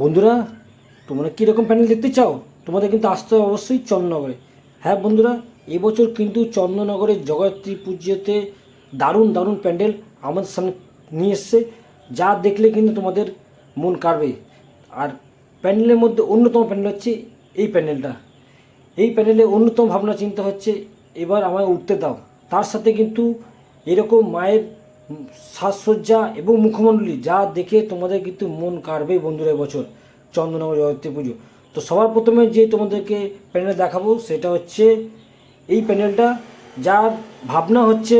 বন্ধুরা, তোমরা কীরকম প্যান্ডেল দেখতে চাও? তোমাদের কিন্তু আসতে হবে অবশ্যই চন্দ্রনগরে। হ্যাঁ বন্ধুরা, এবছর কিন্তু চন্দ্রনগরের জগত্রী পুজোতে দারুণ দারুণ প্যান্ডেল আমাদের সামনে নিয়ে এসছে, যা দেখলে কিন্তু তোমাদের মন কাড়বে। আর প্যান্ডেলের মধ্যে অন্যতম প্যান্ডেল হচ্ছে এই প্যান্ডেলটা। এই প্যান্ডেলে অন্যতম ভাবনা, চিন্তা হচ্ছে, এবার আমায় উঠতে দাও। তার সাথে কিন্তু এরকম মায়ের সাজসজ্জা এবং মুখমণ্ডলী যা দেখে তোমাদের কিন্তু মন কাড়বে বন্ধুরা এবছর চন্দ্রনগর জয়ত্রী পুজো। তো সবার প্রথমে যে তোমাদেরকে প্যান্ডেল দেখাবো সেটা হচ্ছে এই প্যান্ডেলটা যার ভাবনা হচ্ছে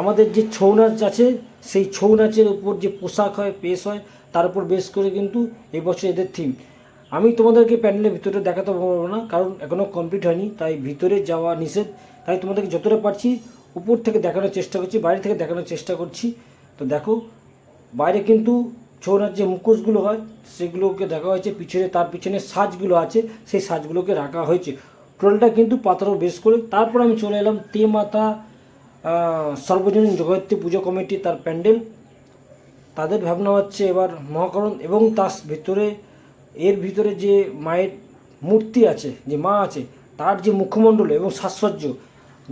আমাদের যে ছৌ নাচ আছে, সেই ছৌ নাচের উপর যে পোশাক হয়, পেশ হয়, তার উপর বেশ করে কিন্তু এবছর এদের থিম আমি তোমাদেরকে প্যান্ডেলের ভিতরে দেখাতে পারব না, কারণ এখনও কমপ্লিট হয়নি, তাই ভিতরে যাওয়া নিষেধ। তাই তোমাদেরকে যতটা পারছি উপর থেকে দেখানোর চেষ্টা করছি, বাইরে থেকে দেখানোর চেষ্টা করছি। তো দেখো, বাইরে কিন্তু ছৌ নাচ যে মুখোশগুলো হয়, সেগুলোকে দেখা হয়েছে, পিছনে তার পিছনে সাজগুলো আছে, সেই সাজগুলোকে রাখা হয়েছে। টোটালটা কিন্তু পাথরও বেশ করে। তারপর আমি চলে এলাম তে মাতা সর্বজনীন জগত্রী পুজো কমিটি, তার প্যান্ডেল। তাদের ভাবনা হচ্ছে এবার মহাকরণ এবং তার ভিতরে, এর ভিতরে যে মায়ের মূর্তি আছে, যে মা আছে, তার যে মুখমণ্ডল এবং সাজসজ্জ,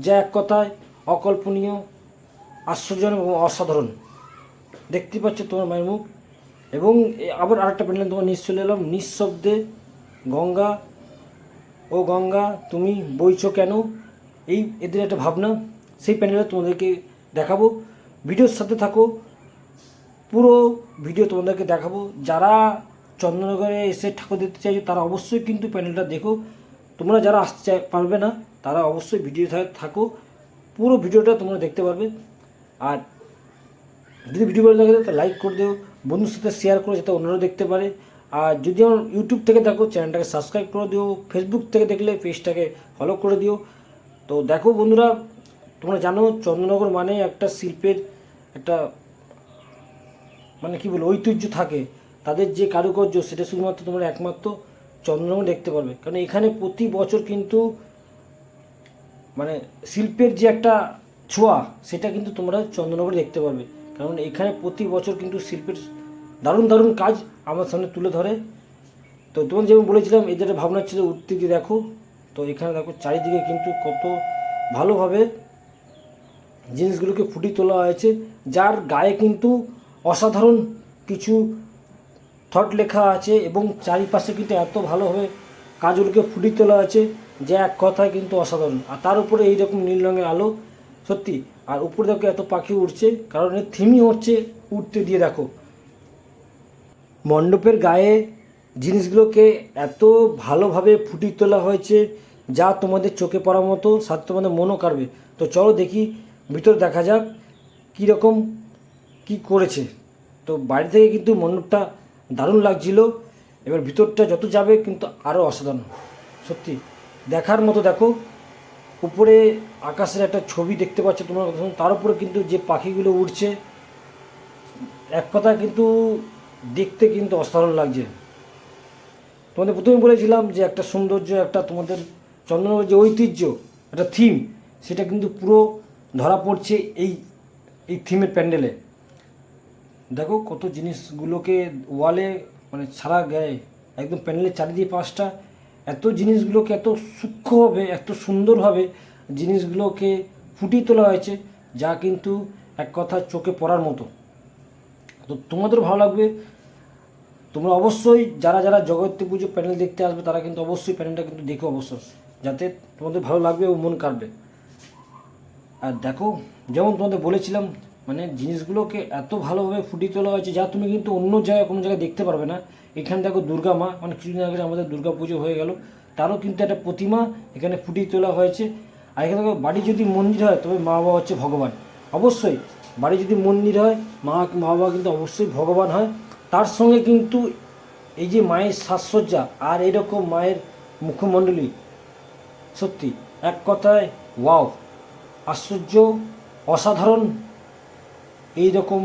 যা এক কথায় অকল্পনীয়, আশ্চর্যজনক এবং অসাধারণ। দেখতে পাচ্ছ তোমার মায়ের মুখ। এবং আবার আরেকটা প্যান্ডেল তোমার নিচ চলে এলাম। নিঃশব্দে গঙ্গা। ও গঙ্গা, তুমি বইছ কেন? এই এদের একটা ভাবনা। সেই প্যান্ডেলটা তোমাদেরকে দেখাবো। ভিডিওর সাথে থাকো। পুরো ভিডিও তোমাদেরকে দেখাবো। যারা চন্দ্রনগরে এসে ঠাকুর দেখতে চাইছো, তারা অবশ্যই কিন্তু প্যান্ডেলটা দেখো। তোমরা যারা আসতে পারবে না, তারা অবশ্যই ভিডিও থাকো। পুরো ভিডিওটা তোমরা দেখতে পারবে। আর যদি ভিডিও ভালো লাগে তো লাইক করে দিও বন্ধুর সাথে শেয়ার করো যাতে অন্যরা দেখতে পারে। আর যদি আমার ইউটিউব থেকে দেখো চ্যানেলটাকে সাবস্ক্রাইব করে দিও ফেসবুক থেকে দেখলে পেজটাকে ফলো করে দিও। তো দেখো বন্ধুরা, তোমরা জানো চন্দ্রনগর মানে একটা শিল্পের একটা মানে কি বলব, ঐতিহ্য থাকে। তাদের যে কারুকার্য সেটা শুধুমাত্র তোমরা একমাত্র চন্দ্রনগর দেখতে পারবে। কারণ এখানে প্রতি বছর কিন্তু মানে শিল্পের যে একটা ছোঁয়া, সেটা কিন্তু তোমরা চন্দ্রনগরে দেখতে পারবে। কারণ এখানে প্রতি বছর কিন্তু শিল্পের দারুণ দারুণ কাজ আমার সামনে তুলে ধরে। তো তোমার যেমন বলেছিলাম, এদের ভাবনা ছিল উঠতে দিয়ে দেখো। তো এখানে দেখো চারিদিকে কিন্তু কত ভালোভাবে জিনিসগুলোকে ফুটিয়ে তোলা হয়েছে, যার গায়ে কিন্তু অসাধারণ কিছু থট লেখা আছে এবং চারিপাশে কিন্তু এত ভালোভাবে কাজগুলোকে ফুটিয়ে তোলা আছে যে এক কথায় কিন্তু অসাধারণ। আর তার উপরে এইরকম নীল রঙের আলো, সত্যি। আর উপরে দেখো এত পাখি উঠছে কারণ এর থিমই হচ্ছে উঠতে দিয়ে দেখো। মণ্ডপের গায়ে জিনিসগুলোকে এত ভালোভাবে ফুটিয়ে তোলা হয়েছে, যা তোমাদের চোখে পড়ার মতো, সাথে তোমাদের মনও কাড়বে। তো চলো দেখি, ভিতরে দেখা যাক কীরকম কি করেছে। তো বাইরে থেকে কিন্তু মণ্ডপটা দারুণ লাগছিল। এবার ভিতরটা যত যাবে কিন্তু আরও অসাধারণ। সত্যি। দেখার মতো দেখো, উপরে আকাশের একটা ছবি দেখতে পাচ্ছ তোমরা, তার উপরে কিন্তু যে পাখিগুলো উড়ছে, এক কথা কিন্তু দেখতে কিন্তু অসাধারণ লাগছে। তোমাদের প্রথমে বলেছিলাম যে একটা সৌন্দর্য, একটা তোমাদের চন্দ্রনগর যে ঐতিহ্য, একটা থিম সেটা কিন্তু পুরো ধরা পড়ছে এই এই থিমের প্যান্ডেলে। দেখো কত জিনিসগুলোকে ওয়ালে মানে ছাড়া গায়ে, একদম প্যান্ডেলের চারিদিকে পাঁচটা এত জিনিসগুলোকে এত সূক্ষ্মভাবে এত সুন্দরভাবে জিনিসগুলোকে ফুটিয়ে তোলা হয়েছে, যা কিন্তু এক কথা চোখে পড়ার মতো। তো তোমাদেরও ভালো লাগবে। তোমরা অবশ্যই যারা যারা জগত্রী পুজো প্যানেল দেখতে আসবে, তারা কিন্তু অবশ্যই প্যানেলটা কিন্তু দেখো অবশ্যই যাতে তোমাদের ভালো লাগবে ও মন কাটবে আর দেখো, যেমন তোমাদের বলেছিলাম মানে জিনিসগুলোকে এত ভালোভাবে ফুটিয়ে তোলা হয়েছে, যা তুমি কিন্তু অন্য জায়গায়, কোনো জায়গায় দেখতে পারবে না। এখানে দেখো দুর্গা মা মানে কিছুদিন আগে আমাদের দুর্গা পুজো হয়ে গেল। তারও কিন্তু একটা প্রতিমা এখানে ফুটিয়ে তোলা হয়েছে। আর এখানে দেখো, বাড়ি যদি মন্দির হয়, তবে মা বাবা হচ্ছে ভগবান। অবশ্যই, বাড়ি যদি মন্দির হয়, মা মা বাবা কিন্তু অবশ্যই ভগবান হয়। তার সঙ্গে কিন্তু এই যে মায়ের সাজসজ্জা আর এরকম মায়ের মুখমণ্ডলী, সত্যি, এক কথায় ওয়াও, আশ্চর্য, অসাধারণ এই রকম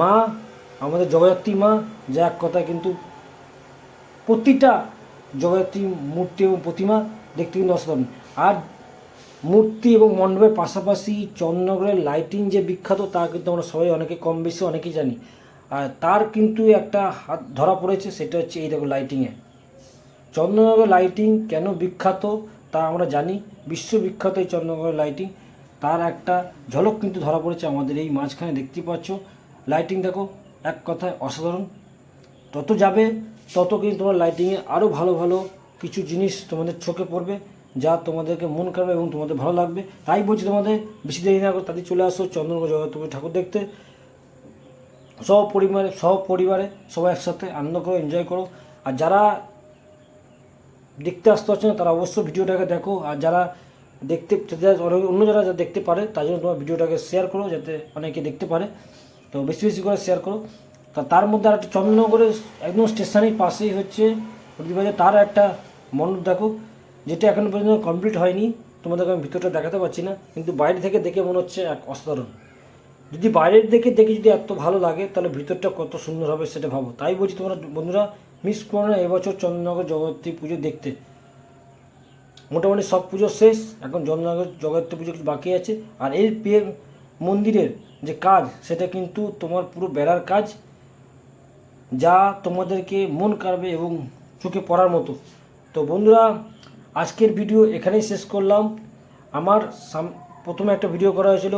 মা আমাদের জগদ্ধাত্রী মা যা এক কথায় কিন্তু প্রতিটা জগদ্ধাত্রী মূর্তি এবং প্রতিমা দেখতে কিন্তু অসাধারণ। আর মূর্তি এবং মণ্ডপের পাশাপাশি চন্দ্রনগরের লাইটিং যে বিখ্যাত, তা কিন্তু আমরা সবাই অনেকে কম বেশি অনেকেই জানি। আর তার কিন্তু একটা হাত ধরা পড়েছে, সেটা হচ্ছে এই দেখো লাইটিংয়ে চন্দ্রনগর লাইটিং কেন বিখ্যাত, তা আমরা জানি। বিশ্ববিখ্যাত এই চন্দ্রনগরের লাইটিং তার একটা ঝলক কিন্তু ধরা পড়েছে আমাদের এই মাঝখানে, দেখতে পাচ্ছ। লাইটিং দেখো। এক কথায় অসাধারণ। তত যাবে, তত কিন্তু তোমার লাইটিংয়ে আরও ভালো ভালো কিছু জিনিস তোমাদের চোখে পড়বে, যা তোমাদেরকে মন করবে এবং তোমাদের ভালো লাগবে। তাই বলছি তোমাদের, বেশি দেরি না করে তাদের চলে আসো চন্দ্রনগর জগৎপুর ঠাকুর দেখতে। সব পরিবারে সব পরিবারে সবাই একসাথে আনন্দ করো এনজয় করো। আর যারা দেখতে আসতে পারছে না, তারা অবশ্যই ভিডিওটাকে দেখো। আর যারা দেখতে অন্য- যারা দেখতে পারে, তার জন্য তোমার ভিডিওটাকে শেয়ার করো, যাতে অনেকে দেখতে পারে। তো বেশি বেশি করে শেয়ার করো। তা তার মধ্যে আর একটা চন্দ্রনগরের একদম স্টেশনের পাশেই হচ্ছে প্রতিবাজার তার একটা মণ্ডপ দেখো, যেটা এখনও পর্যন্ত কমপ্লিট হয়নি। তোমাদেরকে আমি ভিতরটা দেখাতে পারছি না, কিন্তু বাইরে থেকে দেখে মনে হচ্ছে এক অসাধারণ। যদি বাইরের দিকে দেখে যদি এত ভালো লাগে, তাহলে ভিতরটা কত সুন্দর হবে সেটা ভাবো। তাই বলছি তোমরা বন্ধুরা, মিস করো না, এবছর চন্দ্রনগর জগত্রী পুজো দেখতে। মোটামুটি সব পুজো শেষ, এখন চন্দ্রনগর জগত্রী পুজো কিছু বাকি আছে। আর পে মন্দিরের যে কাজ, সেটা কিন্তু তোমার পুরো বেড়ার কাজ, যা তোমাদেরকে মন কাড়বে এবং চোখে পড়ার মতো। তো বন্ধুরা, আজকের ভিডিও এখানেই শেষ করলাম। আমার প্রথমে একটা ভিডিও করা হয়েছিল,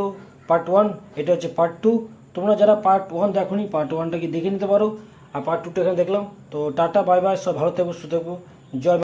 পার্ট ওয়ান, এটা হচ্ছে পার্ট টু। তোমরা যারা পার্ট ওয়ান দেখোনি, পার্ট ওয়ানটাকে দেখে নিতে পারো। আর পার্ট টুটা এখানে দেখলাম। তো টাটা, বাই বাই সব ভালো থাকব সুস্থ থাকব জয়